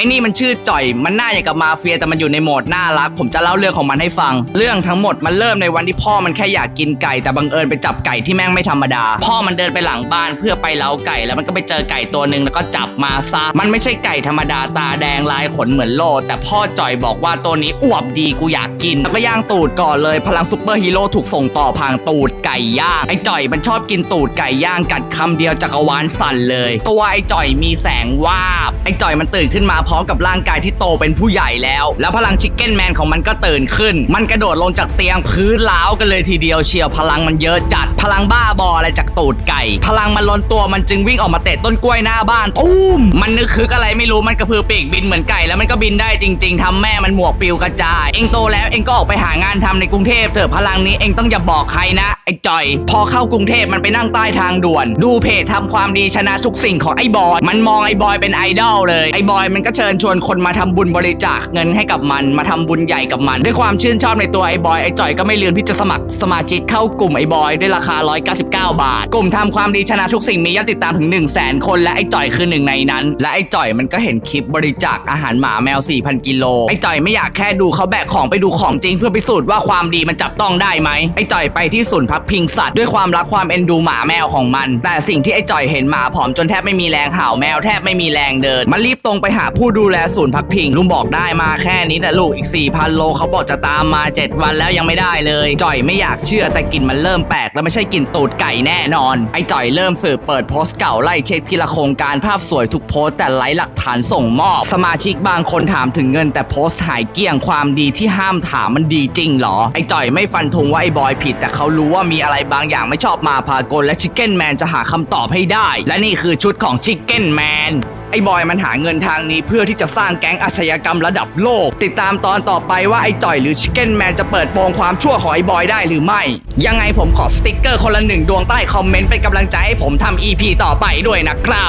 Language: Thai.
ไอ้นี่มันชื่อจ่อย มันน่าอย่างกับมาเฟียแต่มันอยู่ในโหมดน่ารัก ผมจะเล่าเรื่องของมันให้ฟัง เรื่องทั้งหมดมันเริ่มในวันที่พ่อมันแค่อยากกินไก่แต่บังเอิญไปจับไก่ที่แม่งไม่ธรรมดา พ่อมันเดินไปหลังบ้านเพื่อไปเล้าไก่ แล้วมันก็ไปเจอไก่ตัวหนึ่งแล้วก็จับมาซะ มันไม่ใช่ไก่ธรรมดาตาแดงลายขนเหมือนโล แต่พ่อจ่อยบอกว่าตัวนี้อวบดีกูอยากกิน แล้วก็ย่างตูดก่อนเลย พลังซุปเปอร์ฮีโร่ถูกส่งต่อผ่านตูดไก่ย่าง ไอ้จ่อยมันชอบกินตูดไก่ย่างกัดคำเดียวจักรวาลสั่นเลย ตัวไอ้จ่อยมีแสงวาบ ไอ้จ่อยมันตื่นขึ้นมาพร้อมกับร่างกายที่โตเป็นผู้ใหญ่แล้ว แล้วพลังชิคเก้นแมนของมันก็ตื่นขึ้น มันกระโดดลงจากเตียงพื้นล้าวกันเลยทีเดียวเชียวพลังมันเยอะจัด พลังบ้าบออะไรจากตูดไก่ พลังมันล้นตัวมันจึงวิ่งออกมาเตะต้นกล้วยหน้าบ้านตุ้มมันนึกคึกอะไรไม่รู้มันกระพือปีกบินเหมือนไก่แล้วมันก็บินได้จริง ๆทำแม่มันหมวกปิวกระจาย เองโตแล้วเองก็ออกไปหางานทำในกรุงเทพเถอะพลังนี้เองต้องอย่าบอกใครนะไอ้จอย พอเข้ากรุงเทพมันไปนั่งใต้ทางด่วน ดูเพจทำความดีชนะทุกสิ่งของไอ้บอยมันมองไอ้บอยเป็นไอดอลเลยไอ้บอยมันก็ชิญชวนคนมาทำบุญบริจาคเงินให้กับมันมาทำบุญใหญ่กับมัน ด้วยความชื่นชอบในตัวไอ้บอยไอ้จ่อยก็ไม่ลืมที่จะสมัครสมาชิกเข้ากลุ่มไอ้บอยด้วยราคา 199 บาท กลุ่มทำความดีชนะทุกสิ่งมียอดติดตามถึง 1 0 0 0 0แสนคนและไอ้จ่อยคือหนึ่งในนั้น และไอ้จ่อยมันก็เห็นคลิปบริจาคอาหารหมาแมว 4,000 กิโลไอ้จ่อยไม่อยากแค่ดูเขาแบกของไปดูของจริงเพื่อพิสูจน์ว่าความดีมันจับต้องได้ไหมไอ้จ่อยไปที่ศูนย์พักพิงสัตว์ด้วยความรักความเอ็นดูหมาแมวของมัน แต่สิ่งที่ไอ้จ่อยเห็นหมาผอมจนแทบไม่มีแรงเห่าแมวแทบไม่มีแรงเดิน มันรีบตรงไปหาผู้ดูแลศูนย์พักพิงลุงบอกได้มาแค่นี้แต่ลูกอีก 4,000 โลเขาบอกจะตามมา 7 วันแล้วยังไม่ได้เลย จ่อยไม่อยากเชื่อแต่กลิ่นมันเริ่มแปลกแล้วไม่ใช่กลิ่นตูดไก่แน่นอน ไอ้จ่อยเริ่มสืบเปิดโพสต์เก่าไล่เช็คทีละโครงการภาพสวยทุกโพสต์แต่ไร้หลักฐานส่งมอบ สมาชิกบางคนถามถึงเงินแต่โพสต์หายเกลี้ยงความดีที่ห้ามถามมันดีจริงเหรอ ไอ้จ่อยไม่ฟันธงว่าไอ้บอยผิด แต่เขารู้ว่ามีอะไรบางอย่างไม่ชอบมาพากลและชิคเก้นแมนจะหาคำตอบให้ได้ และนี่คือชุดของชิคเก้นแมน ไอ้บอยมันหาเงินทางนี้เพื่อที่จะสร้างแก๊งอาชญากรรมระดับโลก ติดตามตอนต่อไปว่าไอ้จ่อยหรือชิคเก้นแมนจะเปิดโปงความชั่วของไอ้บอยได้หรือไม่ ยังไงผมขอสติกเกอร์คนละหนึ่งดวงใต้คอมเมนต์เป็นกำลังใจให้ผมทำ EP ต่อไปด้วยนะครับ